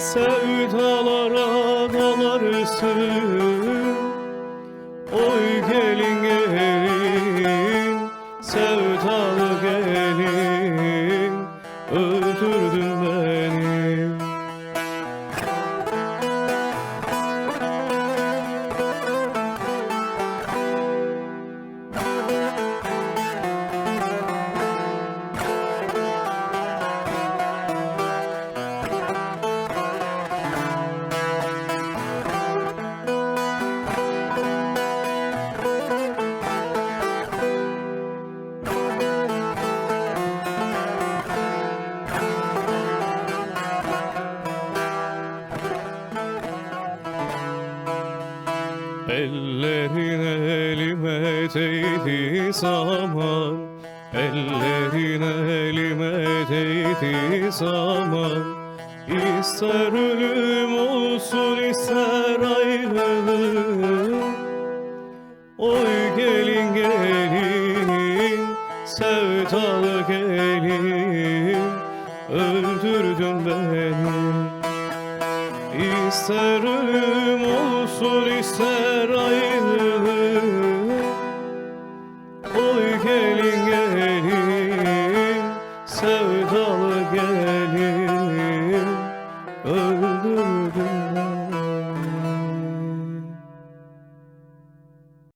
sevdalara dalarsın Oy gelin gelin Ellerin elime değdi zaman. Ellerin elime değdi zaman. İster ölüm olsun ister ayrılık Oy gelin gelin sevdalı gelin. Öldürdün beni İsterim olsun ister ayrılık Oy gelin gelin sevdalı gelin. Öldürdün